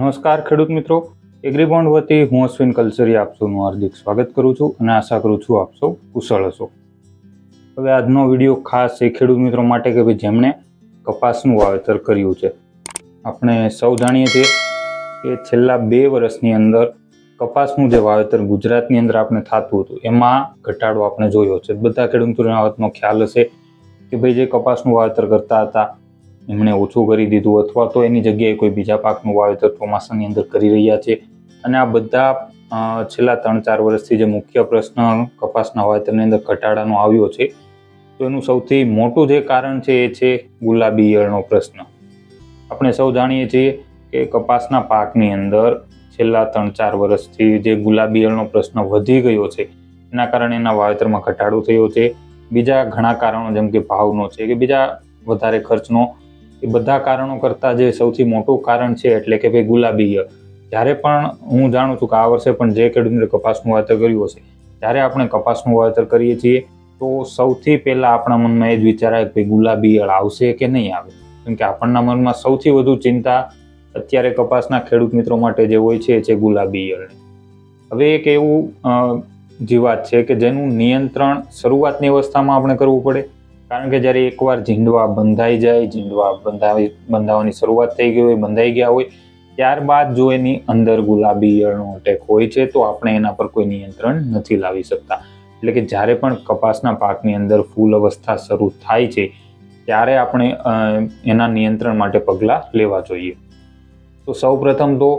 નમસ્કાર ખેડૂત મિત્રો. એગ્રીબોન્ડ વતી હું અશ્વિન કલસરી આપ સૌનું હાર્દિક સ્વાગત કરું છું અને આશા કરું છું આપ સૌ કુશળ હશો. હવે આજનો વીડિયો ખાસ એ ખેડૂત મિત્રો માટે કે ભાઈ જેમણે કપાસનું વાવેતર કર્યું છે. આપણે સૌ જાણીએ છીએ કે છેલ્લા બે વર્ષની અંદર કપાસનું જે વાવેતર ગુજરાતની અંદર આપણે થતું હતું, એમાં ઘટાડો આપણે જોયો છે. બધા ખેડૂત મિત્રોને આ વાતનો ખ્યાલ હશે કે ભાઈ જે કપાસનું વાવેતર કરતા હતા એમણે ઓછું કરી દીધું અથવા તો એની જગ્યાએ કોઈ બીજા પાકનું વાવેતર ચોમાસાની અંદર કરી રહ્યા છે. અને આ બધા છેલ્લા ત્રણ ચાર વર્ષથી જે મુખ્ય પ્રશ્ન કપાસના વાવેતરની અંદર ઘટાડાનો આવ્યો છે, તો એનું સૌથી મોટું જે કારણ છે એ છે ગુલાબી ઈયળનો પ્રશ્ન. આપણે સૌ જાણીએ છીએ કે કપાસના પાકની અંદર છેલ્લા ત્રણ ચાર વર્ષથી જે ગુલાબી ઈયળનો પ્રશ્ન વધી ગયો છે, એના કારણે એના વાવેતરમાં ઘટાડો થયો છે. બીજા ઘણા કારણો, જેમ કે ભાવનો છે, કે બીજા વધારે ખર્ચનો એ બધા કારણો કરતાં જે સૌથી મોટું કારણ છે એટલે કે ભાઈ ગુલાબી ઈયળ જ્યારે પણ હું જાણું છું કે આ વર્ષે પણ જે ખેડૂતે કપાસનું વાવેતર કર્યું હશે, જ્યારે આપણે કપાસનું વાવેતર કરીએ છીએ, તો સૌથી પહેલાં આપણા મનમાં એ જ વિચાર કે ભાઈ ગુલાબી ઈયળ આવશે કે નહીં આવે? કેમ કે આપણના મનમાં સૌથી વધુ ચિંતા અત્યારે કપાસના ખેડૂત મિત્રો માટે જે હોય છે, એ છે ગુલાબી ઈયળની હવે એક એવું જીવાત છે કે જેનું નિયંત્રણ શરૂઆતની અવસ્થામાં આપણે કરવું પડે. કારણ કે જ્યારે એકવાર ઝીંડવા બંધાઈ જાય, ઝીંડવા બંધાવી બંધાવવાની શરૂઆત થઈ ગઈ હોય, બંધાઈ ગયા હોય, ત્યારબાદ જો એની અંદર ગુલાબી ઈયળનો અટેક હોય છે, તો આપણે એના પર કોઈ નિયંત્રણ નથી લાવી શકતા. એટલે કે જ્યારે પણ કપાસના પાકની અંદર ફૂલ અવસ્થા શરૂ થાય છે, ત્યારે આપણે એના નિયંત્રણ માટે પગલાં લેવા જોઈએ. તો સૌપ્રથમ તો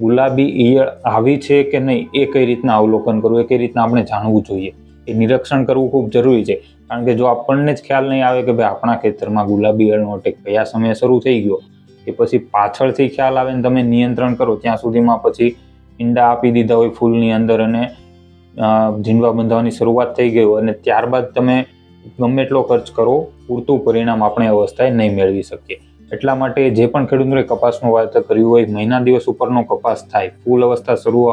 ગુલાબી ઈયળ આવી છે કે નહીં, એ કઈ રીતના અવલોકન કરવું, એ કઈ રીતના આપણે જાણવું જોઈએ? એ નિરીક્ષણ કરવું ખૂબ જરૂરી છે. કારણ કે જો આપણને જ ખ્યાલ નહીં આવે કે ભાઈ આપણા ખેતરમાં ગુલાબી અળનો અટેક કયા સમયે શરૂ થઈ ગયો, એ પછી પાછળથી ખ્યાલ આવે ને તમે નિયંત્રણ કરો, ત્યાં સુધીમાં પછી ઈંડા આપી દીધા હોય ફૂલની અંદર અને ઝીંડવા બંધાવવાની શરૂઆત થઈ ગઈ હોય અને ત્યારબાદ તમે ગમે એટલો ખર્ચ કરો, પૂરતું પરિણામ આપણે અવસ્થાએ નહીં મેળવી શકીએ. એટલા માટે જે પણ ખેડૂતોએ કપાસનું વાવેતર કર્યું હોય, મહિના દિવસ ઉપરનો કપાસ થાય, ફૂલ અવસ્થા શરૂ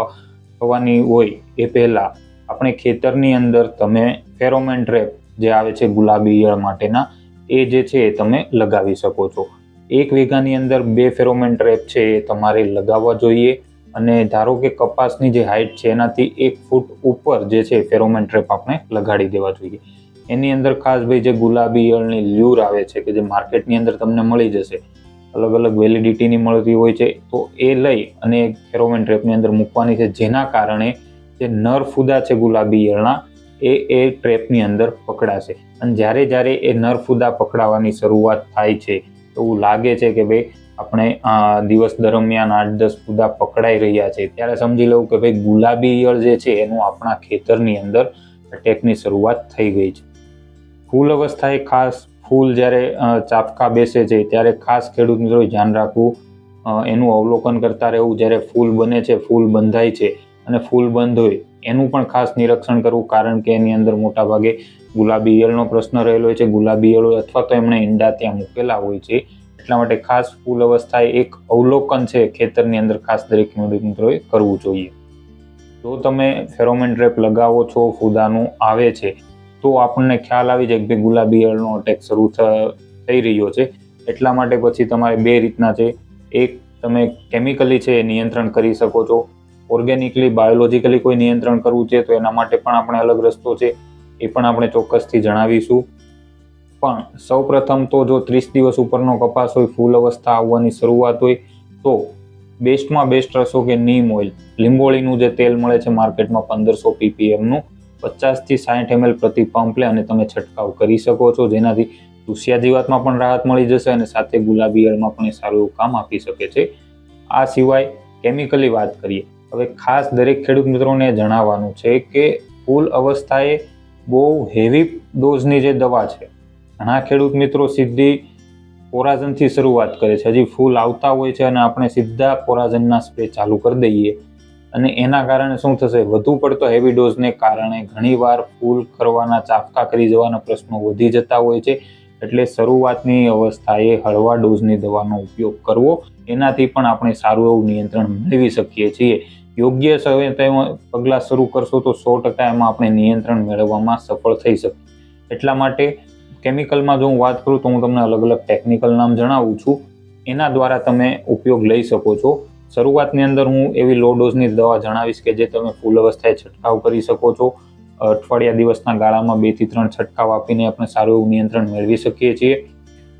થવાની હોય એ પહેલાં આપણે ખેતરની અંદર તમે ફેરોમેન ટ્રેપ જે આવે છે ગુલાબી ઈયળ માટેના, એ જે છે એ તમે લગાવી શકો છો. એક વીઘાની અંદર બે ફેરોમેન ટ્રેપ છે એ તમારે લગાવવા જોઈએ અને ધારો કે કપાસની જે હાઇટ છે એનાથી એક ફૂટ ઉપર જે છે ફેરોમેન ટ્રેપ આપણે લગાડી દેવા જોઈએ. એની અંદર ખાસ ભાઈ જે ગુલાબી ઈયળની લ્યુર આવે છે કે જે માર્કેટની અંદર તમને મળી જશે, અલગ અલગ વેલિડિટીની મળતી હોય છે, તો એ લઈ અને ફેરોમેન ટ્રેપની અંદર મૂકવાની છે. જેના કારણે જે નર ફૂદા છે ગુલાબી ઈયળના એ એ ટ્રેપની અંદર પકડાશે. અને જ્યારે જ્યારે એ નર ફૂદા પકડાવાની શરૂઆત થાય છે એવું લાગે છે કે ભાઈ આપણે દિવસ દરમિયાન આઠ દસ ફુદા પકડાઈ રહ્યા છે. ત્યારે સમજી લઉં કે ભાઈ ગુલાબી ઈયળ જે છે, એનું આપણા ખેતરની અંદર અટેકની શરૂઆત થઈ ગઈ છે. ફૂલ અવસ્થાએ ખાસ ફૂલ જ્યારે ચાપકા બેસે છે, ત્યારે ખાસ ખેડૂત મિત્રો ધ્યાન રાખવું એનું અવલોકન કરતા રહેવું જ્યારે ફૂલ બને છે, ફૂલ બંધાય છે અને ફૂલ બંધ હોય, એનું પણ ખાસ નિરીક્ષણ કરવું, કારણ કે એની અંદર મોટાભાગે ગુલાબી ઈયળનો પ્રશ્ન રહેલો હોય છે. ગુલાબી ઈયળ અથવા તો એમણે ઈંડા ત્યાં મૂકેલા હોય છે. એટલા માટે ખાસ ફૂલ અવસ્થાએ એક અવલોકન છે, ખેતરની અંદર ખાસ દરેક ખેડૂત મિત્રોએ કરવું જોઈએ. જો તમે ફેરોમેન ટ્રેપ લગાવો છો, ફૂદાનું આવે છે, તો આપણને ખ્યાલ આવી જાય કે ગુલાબી ઈયળનો અટેક શરૂ થઈ રહ્યો છે. એટલા માટે પછી તમારે બે રીતના છે. એક, તમે કેમિકલી છે નિયંત્રણ કરી શકો છો. ઓર્ગેનિકલી બાયોલોજીકલી કોઈ નિયંત્રણ કરવું છે તો એના માટે પણ આપણે અલગ રસ્તો છે, એ પણ આપણે ચોક્કસથી જણાવીશું. પણ સૌપ્રથમ તો જો ત્રીસ દિવસ ઉપરનો કપાસ હોય, ફૂલ અવસ્થા આવવાની શરૂઆત હોય, તો બેસ્ટમાં બેસ્ટ રસો કે નીમ ઓઇલ. લીંબોળીનું જે તેલ મળે છે માર્કેટમાં પંદરસો પીપીએમનું, પચાસથી સાઠ એમએલ પ્રતિ પંપ લે અને તમે છંટકાવ કરી શકો છો, જેનાથી દુષિયા જીવાતમાં પણ રાહત મળી જશે અને સાથે ગુલાબી ઈયળમાં પણ એ સારું એવું કામ આપી શકે છે. આ સિવાય કેમિકલી વાત કરીએ હવે ખાસ દરેક ખેડૂત મિત્રોને જણાવવાનું છે કે ફૂલ અવસ્થાએ બહુ હેવી ડોઝની જે દવા છે, ઘણા ખેડૂત મિત્રો સીધી કોરાઝનથી શરૂઆત કરે છે. હજી ફૂલ આવતા હોય છે અને આપણે સીધા કોરાઝનના સ્પ્રે ચાલુ કરી દઈએ. અને એના કારણે શું થશે? વધુ પડતો હેવી ડોઝને કારણે ઘણીવાર ફૂલ કરવાના ચાપકા કરી જવાના પ્રશ્નો વધી જતા હોય છે. એટલે શરૂઆતની અવસ્થાએ હળવા ડોઝની દવાનો ઉપયોગ કરવો. એનાથી પણ આપણે સારું એવું નિયંત્રણ મેળવી શકીએ છીએ. યોગ્ય સમય પગલાં શરૂ કરશો તો સો ટકા એમાં આપણે નિયંત્રણ મેળવવામાં સફળ થઈ શકીએ. એટલા માટે કેમિકલમાં જો હું વાત કરું તો હું તમને અલગ અલગ ટેકનિકલ નામ જણાવું છું. એના દ્વારા તમે ઉપયોગ લઈ શકો છો. શરૂઆતની અંદર હું એવી લો ડોઝની દવા જણાવીશ કે જે તમે ફૂલ અવસ્થાએ છંટકાવ કરી શકો છો. અઠવાડિયા દિવસના ગાળામાં બેથી ત્રણ છંટકાવ આપીને આપણે સારું એવું નિયંત્રણ મેળવી શકીએ છીએ.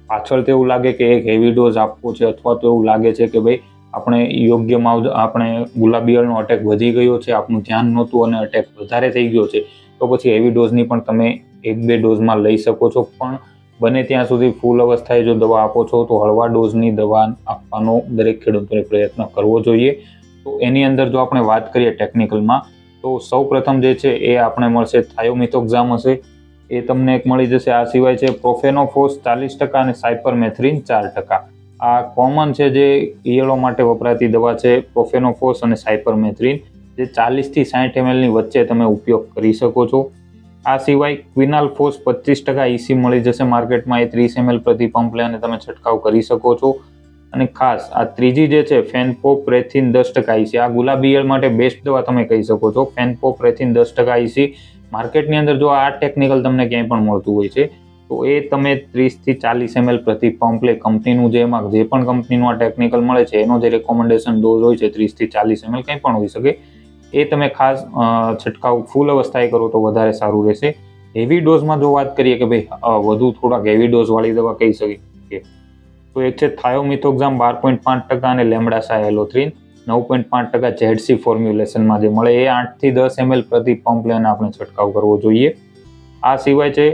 પાછળ તો એવું લાગે કે એક હેવી ડોઝ આપવો છે અથવા તો એવું લાગે છે કે ભાઈ આપણે યોગ્ય માવજ આપણે ગુલાબીયળનો અટેક વધી ગયો છે આપણું ધ્યાન નહોતું અને અટેક વધારે થઈ ગયો છે, તો પછી એવી ડોઝની પણ તમે એક બે ડોઝમાં લઈ શકો છો. પણ બને ત્યાં સુધી ફૂલ અવસ્થાએ જો દવા આપો છો, તો હળવા ડોઝની દવા આપવાનો દરેક ખેડૂતોને પ્રયત્ન કરવો જોઈએ. તો એની અંદર જો આપણે વાત કરીએ ટેકનિકલમાં તો સૌ પ્રથમ જે છે એ આપણે મળશે થાયોમિથોક્ઝામ હશે. એ તમને એક મળી જશે. આ સિવાય છે પ્રોફેનોફોસ ચાલીસ ટકા અને સાયપરમેથ્રિન ચાર ટકા. આ કોમન છે જે ઈયળો માટે વપરાતી દવા છે, પ્રોફેનોફોસ અને સાયપરમેથ્રિન, જે ચાલીસથી સાઠ એમએલની વચ્ચે તમે ઉપયોગ કરી શકો છો. આ સિવાય ક્વિનાલ ફોસ પચીસ ટકા ઈસી મળી જશે માર્કેટમાં, એ ત્રીસ એમએલ પ્રતિ પંપ લઈને તમે છંટકાવ કરી શકો છો. અને ખાસ, આ ત્રીજી જે છે, ફેનપોપ્રેથિન દસ ટકા ઈસી આ ગુલાબી ઈયળ માટે બેસ્ટ દવા તમે કહી શકો છો. ફેનપોપ્રેથિન દસ ટકા ઈસી માર્કેટની અંદર જો આ ટેકનિકલ તમને ક્યાંય પણ મળતું હોય છે તો એ તમે ત્રીસથી ચાલીસ એમએલ પ્રતિ પંપ કંપનીનું જે એમાં જે પણ કંપનીનું આ ટેકનિકલ મળે છે, એનો જે રેકોમેન્ડેશન ડોઝ હોય છે ત્રીસથી ચાલીસ એમએલ કંઈ પણ હોઈ શકે, એ તમે ખાસ છંટકાવ ફૂલ અવસ્થાએ કરો તો વધારે સારું રહેશે. હેવી ડોઝમાં જો વાત કરીએ કે ભાઈ વધુ થોડાક હેવી ડોઝવાળી દવા કહી શકીએ તો એક છે થાયોમિથોક્ઝામ બાર પોઈન્ટ પાંચ ટકા અને લેમડાસા એલોથ્રીન નવ પોઈન્ટ પાંચ ટકા ઝેડસી ફોર્મ્યુલેશનમાં જે મળે એ આઠથી દસ એમએલ પ્રતિ પંપ લઈને આપણે છંટકાવ કરવો જોઈએ. આ સિવાય છે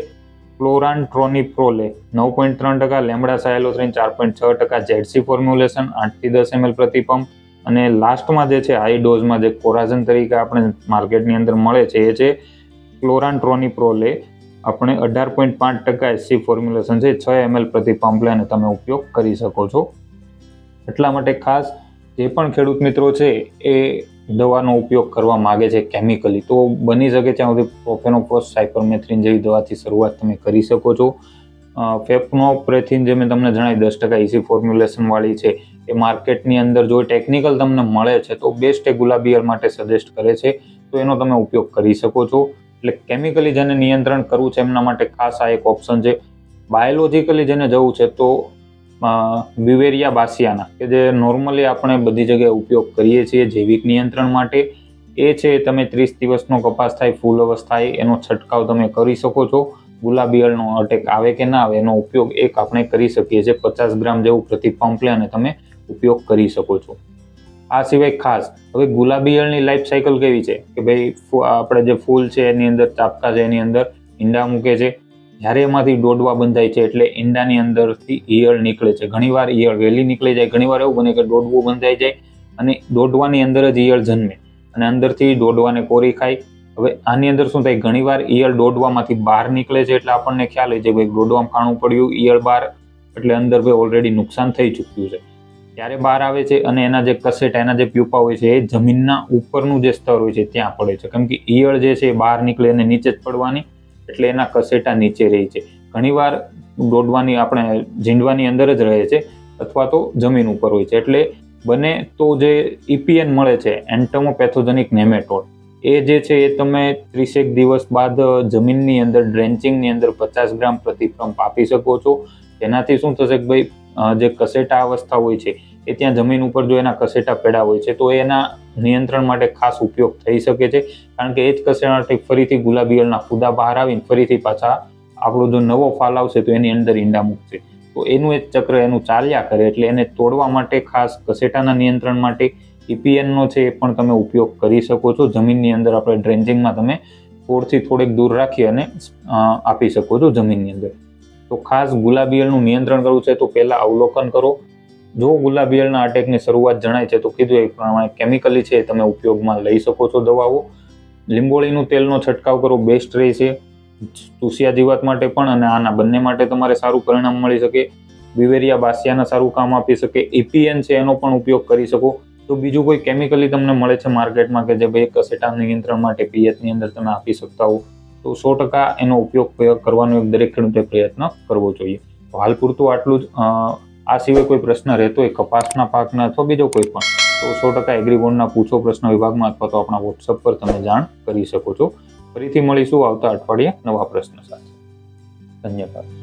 ક્લોરાન ટ્રોનિપ્રોલે નવ પોઈન્ટ ત્રણ ટકા, લેમડા સાયલોથ્રીન ચાર પોઈન્ટ છ ટકા, ઝેડસી ફોર્મ્યુલેશન આઠથી દસ એમએલ પ્રતિ પંપ અને લાસ્ટમાં જે છે, હાઈ ડોઝમાં જે કોરાઝન તરીકે આપણે માર્કેટની અંદર મળે છે, એ છે ક્લોરાન ટ્રોનિપ્રોલે આપણે અઢાર પોઈન્ટ પાંચ ટકા એસસી ફોર્મ્યુલેશન છે, છ એમએલ પ્રતિ પંપ લઈને તમે ઉપયોગ કરી શકો છો. એટલા માટે ખાસ જે પણ ખેડૂત મિત્રો છે, એ દવાનો ઉપયોગ કરવા માગે છે કેમિકલી તો બની શકે ત્યાં સુધી પ્રોફેનોફોસ સાયપરમેથ્રિન જેવી દવાથી શરૂઆત તમે કરી શકો છો. ફેપનોપ્રેથિન જે મેં તમને જણાવી દસ ટકા ઇસી ફોર્મ્યુલેશનવાળી છે, એ માર્કેટની અંદર જો ટેકનિકલ તમને મળે છે, તો બેસ્ટ એ ગુલાબિયર માટે સજેસ્ટ કરે છે. તો એનો તમે ઉપયોગ કરી શકો છો. એટલે કેમિકલી જેને નિયંત્રણ કરવું છે, એમના માટે ખાસ આ એક ઓપ્શન છે. બાયોલોજીકલી જેને જવું છે, તો વિવેરિયા બાસિયાના કે જે નોર્મલી આપણે બધી જગ્યાએ ઉપયોગ કરીએ છીએ જૈવિક નિયંત્રણ માટે, એ છે તમે ત્રીસ દિવસનો કપાસ થાય, ફૂલ અવસ્થાએ એનો છંટકાવ તમે કરી શકો છો. ગુલાબીયળનો અટેક આવે કે ના આવે, એનો ઉપયોગ એક આપણે કરી શકીએ છીએ, પચાસ ગ્રામ જેવું પ્રતિ પંપલે અને તમે ઉપયોગ કરી શકો છો. આ સિવાય ખાસ, હવે ગુલાબીયળની લાઈફ સાયકલ કેવી છે? કે ભાઈ આપણે જે ફૂલ છે એની અંદર, ચાપકા છે એની અંદર, ઈંડા મૂકે છે જ્યારે એમાંથી દોડવા બંધાય છે એટલે ઈંડાની અંદરથી ઈયળ નીકળે છે. ઘણીવાર ઈયળ વહેલી નીકળી જાય, ઘણીવાર એવું બને કે દોડવું બંધાઈ જાય અને દોડવાની અંદર જ ઈયળ જન્મે અને અંદરથી દોડવાને કોરી ખાય. હવે આની અંદર શું થાય? ઘણીવાર ઈયળ દોડવામાંથી બહાર નીકળે છે એટલે આપણને ખ્યાલ હોય છે ભાઈ દોડવામાં ખાણું પડ્યું, ઈયળ બહાર, એટલે અંદર ભાઈ ઓલરેડી નુકસાન થઈ ચૂક્યું છે. ત્યારે બહાર આવે છે અને એના જે કસેટા, એના જે પ્યુપા હોય છે, એ જમીનના ઉપરનું જે સ્તર હોય છે, ત્યાં પડે છે. કેમ કે ઈયળ જે છે એ બહાર નીકળે અને નીચે જ પડવાની એટલે એના કસેટા નીચે રહે છે. ઘણીવાર દોડવાની આપણે ઝીંડવાની અંદર જ રહે છે અથવા તો જમીન ઉપર હોય છે. એટલે બને તો જે ઇપીએન મળે છે, એન્ટમોપેથોજેનિક નેમેટોડ, એ જે છે એ તમે ત્રીસેક દિવસ બાદ જમીનની અંદર, ડ્રેન્ચિંગની અંદર પચાસ ગ્રામ પ્રતિક્રમ આપી શકો છો. એનાથી શું થશે કે ભાઈ જે કસેટા અવસ્થા હોય છે, એ ત્યાં જમીન ઉપર જો એના કસેટા પેડા હોય છે, તો એના નિયંત્રણ માટે ખાસ ઉપયોગ થઈ શકે છે. કારણ કે એ જ કસેટાથી ફરીથી ગુલાબીયળના ફૂદા બહાર આવીને ફરીથી પાછા આપણો જો નવો ફાલ આવશે તો એની અંદર ઈંડા મૂકશે. તો એનું એક ચક્ર એનું ચાલ્યા કરે એટલે એને તોડવા માટે ખાસ કસેટાના નિયંત્રણ માટે ઈપીએનનો છે એ પણ તમે ઉપયોગ કરી શકો છો. જમીનની અંદર આપણે ડ્રેન્જિંગમાં તમે ફોડથી થોડેક દૂર રાખી અને આપી શકો છો જમીનની અંદર. તો ખાસ ગુલાબીયળનું નિયંત્રણ કરવું છે તો પહેલાં અવલોકન કરો. જો ગુલાબિયળના અટેકની શરૂઆત જણાય છે, તો કીધું એ પ્રમાણે કેમિકલી છે તમે ઉપયોગમાં લઈ શકો છો દવાઓ. લીંબોળીનું તેલનો છંટકાવ કરવો બેસ્ટ રહે છે. તુસિયા જીવાત માટે પણ અને આના બંને માટે તમારે સારું પરિણામ મળી શકે. વિવેરિયા બાસિયાના સારું કામ આપી શકે. ઇપીએન છે એનો પણ ઉપયોગ કરી શકો. તો બીજું કોઈ કેમિકલી તમને મળે છે માર્કેટમાં કે જે ભાઈ કસેટા નિયંત્રણ માટે પિયતની અંદર તમે આપી શકતા હો, તો સો ટકા એનો ઉપયોગ કરવાનો એક દરેક ખેડૂતે પ્રયત્ન કરવો જોઈએ. હાલ પૂરતું આટલું જ. આ સિવાય કોઈ પ્રશ્ન રહેતો હોય, કપાસના પાકના અથવા બીજો કોઈ પણ, તો સો ટકા એગ્રીબોન્ડના પૂછો પ્રશ્ન વિભાગમાં અથવા તો આપણા વોટ્સઅપ પર તમે જાણ કરી શકો છો. ફરીથી મળીશું આવતા અઠવાડિયે નવા પ્રશ્ન સાથે. ધન્યવાદ.